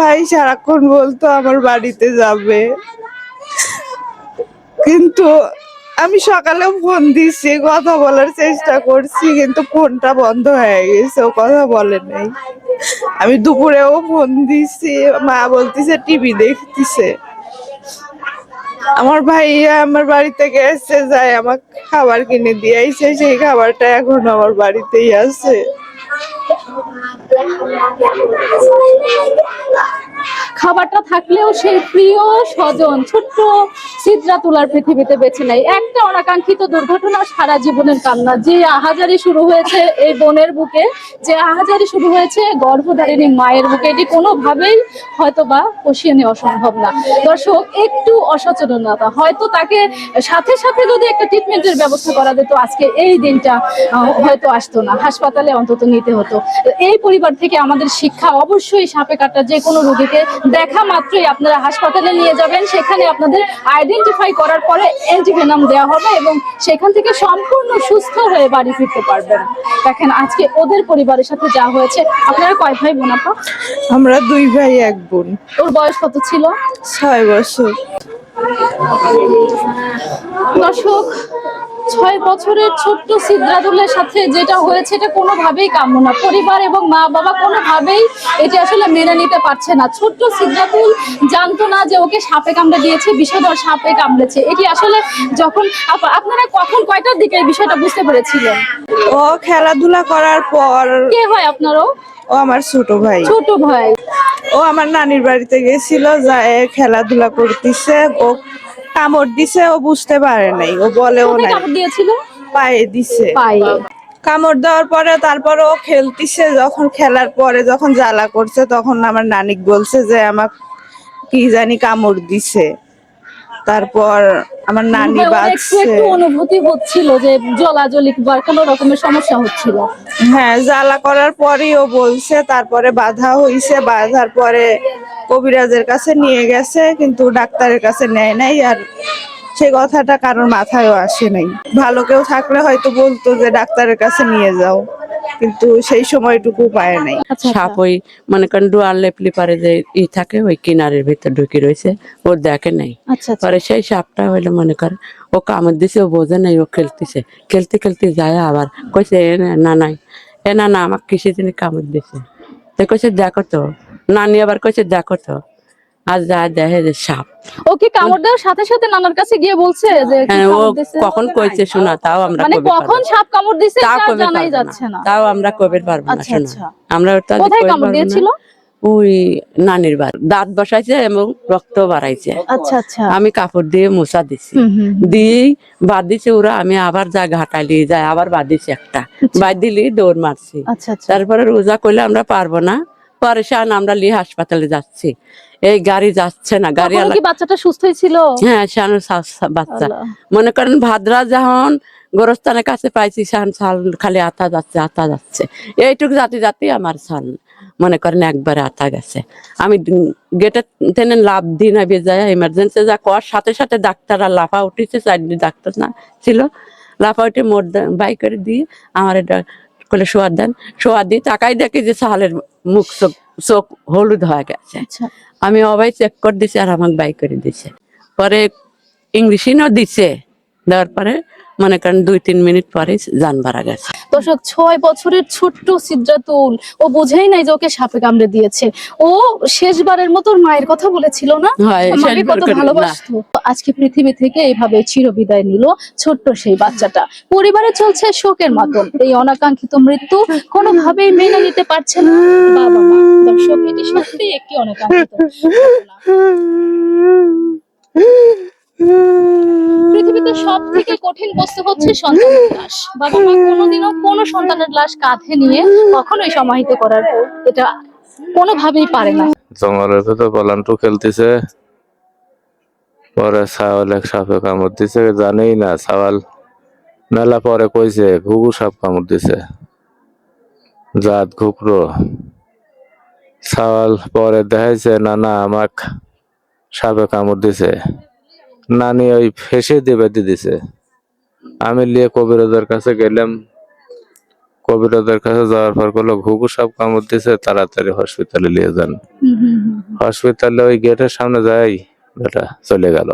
ভাই সারাক্ষণ বলতো আমার বাড়িতে যাবে। কিন্তু আমি সকালে ফোন দিচ্ছি কথা বলার চেষ্টা করছি, কিন্তু ফোনটা বন্ধ হয়ে গেছে, ও কথা বলে নাই। আমি দুপুরেও ফোন দিচ্ছি মা বলতেছে, টিভি দেখতেছে। আমার ভাইয়া আমার বাড়িতে গেছে, যায় আমার খাবার কিনে দিয়ে আইছে, সেই খাবারটা এখন আমার বাড়িতেই আছে। และคำนับและคำนัสวยแม่ได้ খাবারটা থাকলেও সেই প্রিয় স্বজন, ছোট্ট সিদ্রা তুলার পৃথিবীতে বেছে নেয়। একটা অনাকাঙ্ক্ষিত দুর্ঘটনা সারা জীবনের কান্না। যে আহাজারি শুরু হয়েছে এই বোনের বুকে, যে আহাজারি শুরু হয়েছে গর্ভধারিণী মায়ের বুকে, এটি কোনোভাবেই হয়তো বা পুষিয়ে নেওয়া সম্ভব না। দর্শক, একটু অসচেতনতা। হয়তো তাকে সাথে সাথে যদি একটা ট্রিটমেন্টের ব্যবস্থা করা যেত, আজকে এই দিনটা হয়তো আসতো না। হাসপাতালে অন্তত নিতে হতো। এই পরিবার থেকে আমাদের শিক্ষা অবশ্যই সাপে কাটা যে কোনো রোগীকে দেখা মাত্রই আপনারা হাসপাতালে নিয়ে যাবেন। সেখানে আপনাদের আইডেন্টিফাই করার পরে অ্যান্টিভেনাম দেওয়া হবে এবং সেখান থেকে সম্পূর্ণ সুস্থ হয়ে বাড়ি ফিরতে পারবেন। দেখেন আজকে ওদের পরিবারের সাথে যা হয়েছে। আপনারা কয় ভাই বোন আপা? আমরা দুই ভাই এক বোন। ওর বয়স কত ছিল? ছয় বছর। দর্শক ছয় বছরের ছোট্ট সিদ্ধাদুলের সাথে যেটা হয়েছে এটা কোনোভাবেই কাম্য না। পরিবার এবং মা বাবা কোনোভাবেই এটা আসলে মেনে নিতে পারছে না। ছোট্ট সিদ্ধাতুল জানতো না যে ওকে সাপে কামড়ে দিয়েছে বিষধর সাপে কামড়েছে। এটি আসলে যখন আপনারা কখন কয়টার দিকে এই বিষয়টা বুঝতে পেরেছিলেন? ও খেলাধুলা করার পর। কে হয় আপনারও ও আমার ছোট ভাই। ছোট ভাই। ও আমার নানির বাড়িতে গেছিল যায় খেলাধুলা করতেছে। ও কামড় দিছে ও বুঝতে পারে নাই। ও বলে ও নাই। কামড় দিয়েছিল? পায়ে দিছে। পায়ে। কামড় দেওয়ার পরে তারপর ও খেলতিছে যখন খেলার পরে যখন জ্বালা করছে তখন আমার নানিক বলছে যে আমাক কি জানি কামড় দিছে। তারপর আমার নানি বাঁচছে একটু অনুভূতি হচ্ছিল যে জলাজলি বা কোনো রকমের সমস্যা হচ্ছিল। হ্যাঁ জ্বালা করার পরেই ও বলছে তারপরে বাধা হইছে বাধার পরে কবিরাজের কাছে নিয়ে গেছে কিন্তু ডাক্তারের কাছে নেয় নাই আর সেই কথাটা কারোর মাথায়ও আসে নাই। ভালো কেউ থাকলে হয়তো বলতো যে ডাক্তারের কাছে নিয়ে যাও। কিন্তু সেই সময়টুকু পায় নাই। আচ্ছা সাপ ওই মনে করেন ডুয়ার লেপলি পারে যে ই থাকে ওই কিনারের ভিতর ঢুকে রয়েছে ও দেখে নাই। আচ্ছা আচ্ছা। পরে সেই সাপটা হইলে মনে করে ও কামড় দিছে ও বোঝে নাই ও খেলতেছে। খেলতে খেলতে যায় আবার কইছে এ না, না নাই এ না না আমাকে কিসে যিনি কামড় দিছে? তো কইছে দেখো তো। নানি আবার কইছে দেখো তো। আর যা দেখে যে সাপ। ওকে কামড় দেওয়ার সাথে সাথে নানার কাছে গিয়ে বলছে যে ও কখন কইছে শোনা তাও আমরা মানে কখন সাপ কামড় দিছে তা জানাই যাচ্ছে না। তাও আমরা কবে পারব না আচ্ছা, শোনা। আচ্ছা। আমরা ওটা কোথায় কামড় দিয়েছিল? ওই নানির বার দাঁত বসাইছে এবং রক্ত বাড়াইছে। আচ্ছা আচ্ছা। আমি কাপড় দিয়ে মোছা দিছি। দিয়েই বাদ দিছে ওরা আমি আবার যা ঘাটাই নিয়ে যাই আবার বাদ দিছি একটা। বাদ দিলি দৌড় মারছি। আচ্ছা আচ্ছা। তারপরে রোজা করলে আমরা পারব না। পরে শান আমরা লিয়ে হাসপাতালে যাচ্ছি। এই গাড়ি যাচ্ছে না গাড়ি কি বাচ্চাটা সুস্থই ছিল? হ্যাঁ শান বাচ্চা। মনে করেন ভাদ্রা যখন গোরস্থানের কাছে পাইছি শান ছাল খালি আতা যাচ্ছে আতা যাচ্ছে। এইটুকু জাতি জাতি আমার ছাল মনে করেন একবারে আতা গেছে। আমি গেটে টেনে লাভ দিই না বেজায় এমার্জেন্সি যা কর সাথে সাথে ডাক্তাররা লাফা উঠেছে চারটি ডাক্তার না ছিল। লাফা উঠে মোট বাই করে দিয়ে আমার এটা করে শোয়ার দেন। শোয়া দিয়ে তাকাই দেখি যে ছালের মুখ চোখ চোখ হলুদ হয়ে গেছে। আচ্ছা। আমি অবাই চেক করে দিছি আর আমাকে বাই করে দিছে। পরে ইংলিশিনও দিছে। দেওয়ার পরে মনে করেন দুই তিন মিনিট পরে যান বাড়া গেছে। দর্শক ছয় বছরের ছোট্ট সিদ্ধাতুল ও বোঝেই নাই যে ওকে সাপে কামড়ে দিয়েছে। ও শেষবারের মতো মায়ের কথা বলেছিল না? হয়, মাকে শেষবার কত ভালোবাসতো? আজকে পৃথিবী থেকে এইভাবে চিরবিদায় নিল ছোট্ট সেই বাচ্চাটা। পরিবারে চলছে শোকের মতন এই অনাকাঙ্ক্ষিত মৃত্যু কোনোভাবেই মেনে নিতে পারছে না বাবা মা। দর্শক এটি সত্যি একটি অনাকাঙ্ক্ষিত ঘটনা। পৃথিবীতে সব থেকে কঠিন বস্তু হচ্ছে সন্তানের লাশ। বাবা মা কোনোদিনও কোনো সন্তানের লাশ কাঁধে নিয়ে কখনোই সমাহিত করার এটা কোনোভাবেই পারে না। জঙ্গলের ভেতর খেলতেছে, পরে ছাওয়াল এক সাপে কামড় দিছে না মেলা পরে কইছে, ঘুঘু সাপ কামড় দিছে। জাত ঘুকরো ছাওয়াল পরে দেখাইছে, না না, আমাক সাপে কামড় দিছে। নানি ওই ফেসে দিয়ে বেঁধে দিছে। আমি লিয়ে কবিরাজার কাছে গেলাম। কবিরাজার কাছে যাওয়ার পর করল ঘুঘু সব কামড় দিছে তাড়াতাড়ি হসপিটালে নিয়ে যান। হসপিটালে ওই গেটের সামনে যাই বেটা চলে গেল।